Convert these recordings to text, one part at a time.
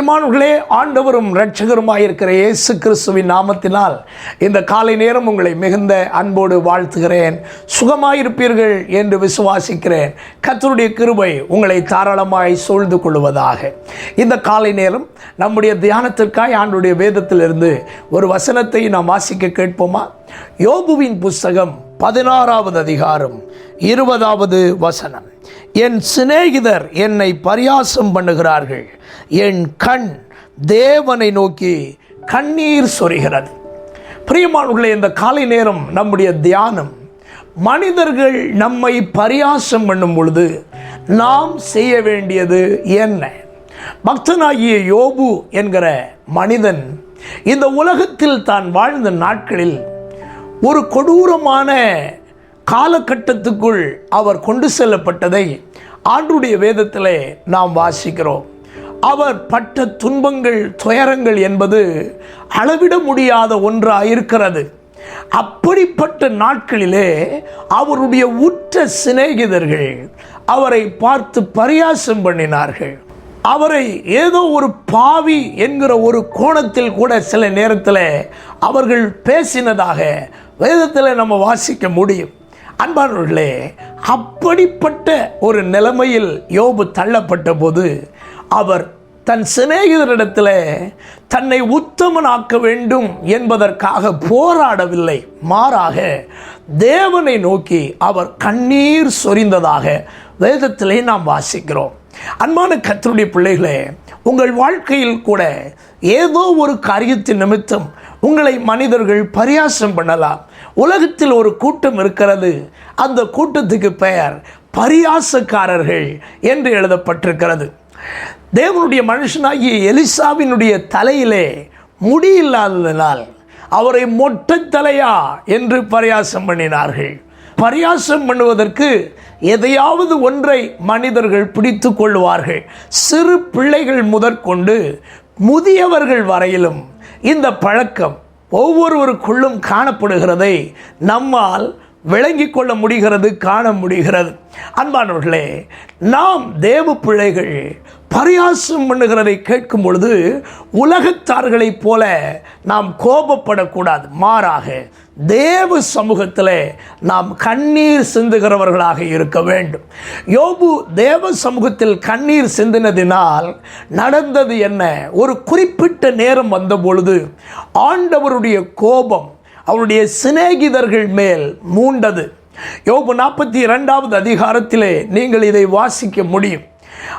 பிரியமானவர்களே ஆண்டவரும் இரட்சகருமாயிருக்கிற இயேசு கிறிஸ்துவின் நாமத்தினால் இந்த காலை நேரம் உங்களை மிகுந்த அன்போடு வாழ்த்துகிறேன். சுகமாயிருப்பீர்கள் என்று விசுவாசிக்கிறேன். கத்தருடைய கிருபை உங்களை தாராளமாய் சூழ்ந்து கொள்வதாக இந்த காலை நேரம் நம்முடைய தியானத்திற்காய் ஆண்டுடைய வேதத்திலிருந்து ஒரு வசனத்தை நாம் வாசிக்க கேட்போமா? யோபுவின் புஸ்தகம் பதினாறாவது அதிகாரம் இருபதாவது வசனம். என் சிநேகிதர் என்னை பரியாசம் பண்ணுகிறார்கள். என் கண் தேவனை நோக்கி கண்ணீர் சொரிகிறது. பிரியமானவர்களே இந்த காலை நேரம் நம்முடைய தியானம் மனிதர்கள் நம்மை பரியாசம் பண்ணும் பொழுது நாம் செய்ய வேண்டியது என்ன? பக்தனாகிய யோபு என்கிற மனிதன் இந்த உலகத்தில் தான் வாழ்ந்த நாட்களில் ஒரு கொடூரமான காலகட்டத்துக்குள் அவர் கொண்டு செல்லப்பட்டதை ஆண்டுடைய வேதத்திலே நாம் வாசிக்கிறோம். அவர் பட்ட துன்பங்கள் துயரங்கள் என்பது அளவிட முடியாத ஒன்றாக இருக்கிறது அப்படிப்பட்ட நாட்களிலே அவருடைய உற்ற சிநேகிதர்கள் அவரை பார்த்து பரியாசம் பண்ணினார்கள். அவரை ஏதோ ஒரு பாவி என்கிற ஒரு கோணத்தில் கூட சில நேரத்தில் அவர்கள் பேசினதாக வேதத்தில் நம்ம வாசிக்க முடியும். அன்பானவர்களே அப்படிப்பட்ட ஒரு நிலைமையில் யோபு தள்ளப்பட்ட போது அவர் தன் சிநேகிதரிடத்தில் தன்னை உத்தமனாக்க வேண்டும் என்பதற்காக போராடவில்லை. மாறாக தேவனை நோக்கி அவர் கண்ணீர் சொரிந்ததாக வேதத்திலே நாம் வாசிக்கிறோம். அன்பான கத்தருடைய பிள்ளைகளே உங்கள் வாழ்க்கையில் கூட ஏதோ ஒரு காரியத்தின் நிமித்தம் உங்களை மனிதர்கள் பரியாசம் பண்ணலாம். உலகத்தில் ஒரு கூட்டம் இருக்கிறது. அந்த கூட்டத்துக்கு பெயர் பரியாசக்காரர்கள் என்று எழுதப்பட்டிருக்கிறது. தேவனுடைய மனுஷனாகிய எலிசாவினுடைய தலையிலே முடி இல்லாததினால் அவரை மொட்டை தலையா என்று பரியாசம் பண்ணினார்கள். பரியாசம் பண்ணுவதற்கு எதையாவது ஒன்றை மனிதர்கள் பிடித்து கொள்வார்கள். சிறு பிள்ளைகள் முதற்கொண்டு முதியவர்கள் வரையிலும் இந்த பழக்கம் ஒவ்வொருவருக்குள்ளும் காணப்படுகிறதை நம்மால் விளங்கி கொள்ள முடிகிறது காண முடிகிறது. அன்பானவர்களே நாம் தேவ பிள்ளைகள் பரியாசம் பண்ணுகிறதை கேட்கும் பொழுது உலகத்தார்களைப் போல நாம் கோபப்படக்கூடாது. மாறாக தேவ சமூகத்தில் நாம் கண்ணீர் சிந்துகிறவர்களாக இருக்க வேண்டும். யோபு தேவ சமூகத்தில் கண்ணீர் சிந்தினதினால் நடந்தது என்ன? ஒரு குறிப்பிட்ட நேரம் வந்த பொழுது ஆண்டவருடைய கோபம் அவருடைய சிநேகிதர்கள் மேல் மூண்டது. யோபு நாற்பத்தி இரண்டாவது அதிகாரத்திலே நீங்கள் இதை வாசிக்க முடியும்.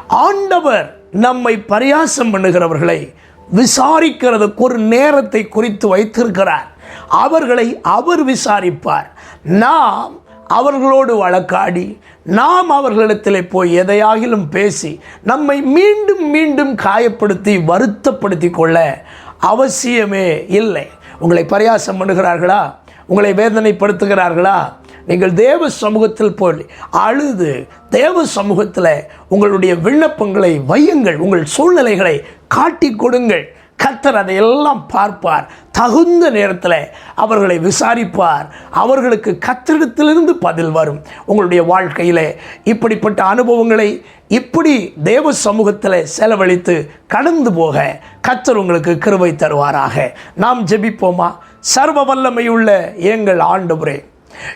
ஆண்டவர் நம்மை பரியாசம் பண்ணுகிறவர்களை விசாரிக்கிறதுக்கு ஒரு நேரத்தை குறித்து வைத்திருக்கிறார். அவர்களை அவர் விசாரிப்பார். நாம் அவர்களோடு வழக்காடி நாம் அவர்களிடத்தில் போய் எதையாகிலும் பேசி நம்மை மீண்டும் மீண்டும் காயப்படுத்தி வருத்தப்படுத்தி கொள்ள அவசியமே இல்லை. உங்களை பரியாசம் பண்ணுகிறார்களா? உங்களை வேதனைப்படுத்துகிறார்களா? நீங்கள் தேவ சமூகத்தில் போய் அழுது தேவ சமூகத்தில் உங்களுடைய விண்ணப்பங்களை வையுங்கள் உங்கள் சூழ்நிலைகளை காட்டி கொடுங்கள். கத்தர் அதையெல்லாம் பார்ப்பார். தகுந்த நேரத்தில் அவர்களை விசாரிப்பார். அவர்களுக்கு கத்திரிடத்திலிருந்து பதில் வரும். உங்களுடைய வாழ்க்கையில் இப்படிப்பட்ட அனுபவங்களை இப்படி தேவ சமூகத்தில் செலவழித்து கடந்து போக கத்தர் உங்களுக்கு கிருவை தருவாராக. நாம் ஜெபிப்போமா? சர்வ வல்லமையுள்ள எங்கள் ஆண்டுபுரே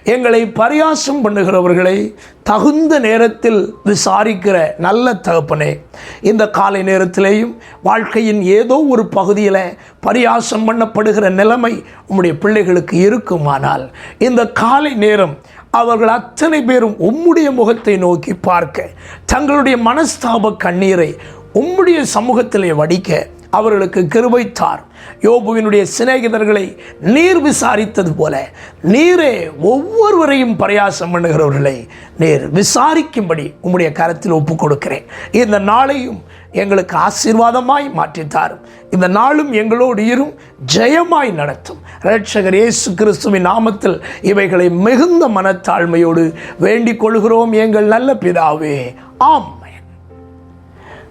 எங்களை பரியாசம் பண்ணுகிறவர்களை தகுந்த நேரத்தில் விசாரிக்கிற நல்ல தகப்பனே இந்த காலை நேரத்திலேயும் வாழ்க்கையின் ஏதோ ஒரு பகுதியில் பரியாசம் பண்ணப்படுகிற நிலைமை உம்முடைய பிள்ளைகளுக்கு இருக்குமானால் இந்த காலை நேரம் அவர்கள் அத்தனை பேரும் உம்முடைய முகத்தை நோக்கி பார்க்க தங்களுடைய மனஸ்தாப கண்ணீரை உம்முடைய சமூகத்திலே வடிக்க அவர்களுக்கு கிருபைத்தார். யோபுவினுடைய சிநேகிதர்களை நீர் விசாரித்தது போல நீரே ஒவ்வொருவரையும் பரியாசம் பண்ணுகிறவர்களை நீர் விசாரிக்கும்படி உம்முடைய கரத்தில் ஒப்புக் கொடுக்கிறேன் இந்த நாளையும் எங்களுக்கு ஆசீர்வாதமாய் மாற்றித்தாரும் இந்த நாளும் எங்களோடு இரும் ஜெயமாய் நடத்தும். ரட்சகர் இயேசு கிறிஸ்துவின் நாமத்தில் இவைகளை மிகுந்த மனத்தாழ்மையோடு வேண்டிக் கொள்கிறோம் எங்கள் நல்ல பிதாவே. ஆம்.